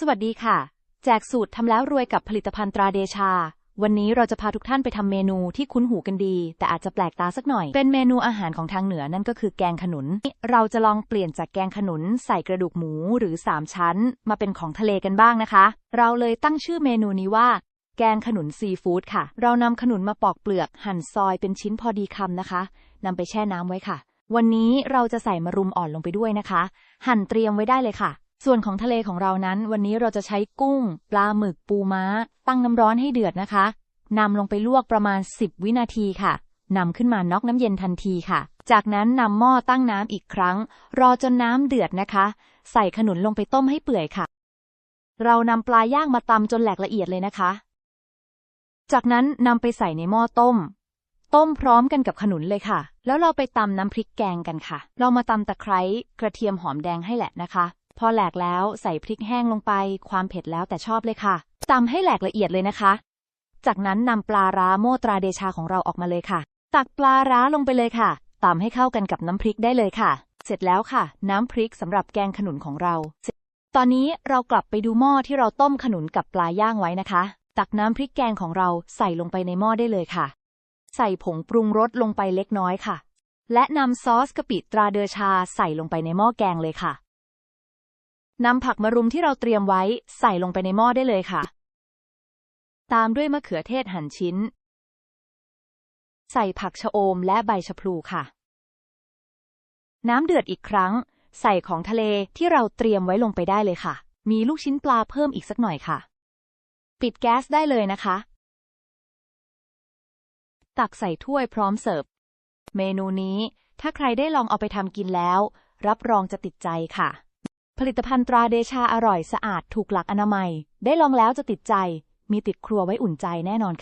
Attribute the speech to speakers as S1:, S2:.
S1: สวัสดีค่ะ แจกสูตรทำแล้วรวยกับผลิตภัณฑ์ตราเดชา วันนี้เราจะพาทุกท่านไปทำเมนูที่คุ้นหูกันดี แต่อาจจะแปลกตาสักหน่อย เป็นเมนูอาหารของทางเหนือนั่นก็คือแกงขนุน เราจะลองเปลี่ยนจากแกงขนุน ใส่กระดูกหมูหรือสามชั้น มาเป็นของทะเลกันบ้างนะคะ เราเลยตั้งชื่อเมนูนี้ว่า แกงขนุนซีฟู้ดค่ะ เรานำขนุนมาปอกเปลือก หั่นซอยเป็นชิ้นพอดีคำนะคะนำไปแช่น้ำไว้ค่ะ วันนี้เราจะใส่มะรุมอ่อนลงไปด้วยนะคะ หั่นเตรียมไว้ได้เลยค่ะ ส่วนของทะเลของเรานั้น วันนี้เราจะใช้กุ้ง ปลาหมึกปูม้า ตั้งน้ำร้อนให้เดือดนะคะนำลงไปลวกประมาณ 10 วินาทีค่ะนำขึ้นมาน็อกน้ำเย็นทันทีค่ะ จากนั้นนำหม้อตั้งน้ำอีกครั้ง รอจนน้ำเดือดนะคะ ใส่ขนุนลงไปต้มให้เปื่อยค่ะ เรานำปลาย่างมาตำจนแหลกละเอียดเลยนะคะ จากนั้นนำไปใส่ในหม้อต้ม ต้มพร้อมกันกับขนุนเลยค่ะ แล้วเราไปตำน้ำพริกแกงกันค่ะ เรามาตำตะไคร้กระเทียมหอมแดงให้แหละนะคะ พอแหลกแล้วใส่พริกแห้งลงไป ความเผ็ดแล้วแต่ชอบเลยค่ะตำให้แหลกละเอียดเลยนะคะ จากนั้นนำปลาร้าโมตราเดชาของเราออกมาเลยค่ะ ตักปลาร้าลงไปเลยค่ะตำให้เข้ากันกับน้ำพริกได้เลยค่ะ เสร็จแล้วค่ะ น้ำพริกสำหรับแกงขนุนของเรา ตอนนี้เรากลับไปดูหม้อที่เราต้มขนุนกับปลาย่างไว้นะคะ ตักน้ำพริกแกงของเราใส่ลงไปในหม้อได้เลยค่ะ ใส่ผงปรุงรสลงไปเล็กน้อยค่ะ และนำซอสกะปิตราเดชาใส่ลงไปในหม้อแกงเลยค่ะ นำผักมะรุมที่เราเตรียมไว้ใส่ลงไปในหม้อได้เลยค่ะ ตามด้วยมะเขือเทศหั่นชิ้น ใส่ผักชะโอมและใบชะพลูค่ะ น้ำเดือดอีกครั้ง ใส่ของทะเลที่เราเตรียมไว้ลงไปได้เลยค่ะ มีลูกชิ้นปลาเพิ่มอีกสักหน่อยค่ะ ปิดแก๊สได้เลยนะคะ ตักใส่ถ้วยพร้อมเสิร์ฟ เมนูนี้ถ้าใครได้ลองเอาไปทำกินแล้ว รับรองจะติดใจค่ะ ผลิตภัณฑ์ตราเดชาอร่อยสะอาดถูกหลักอนามัย ได้ลองแล้วจะติดใจ มีติดครัวไว้อุ่นใจแน่นอนค่ะ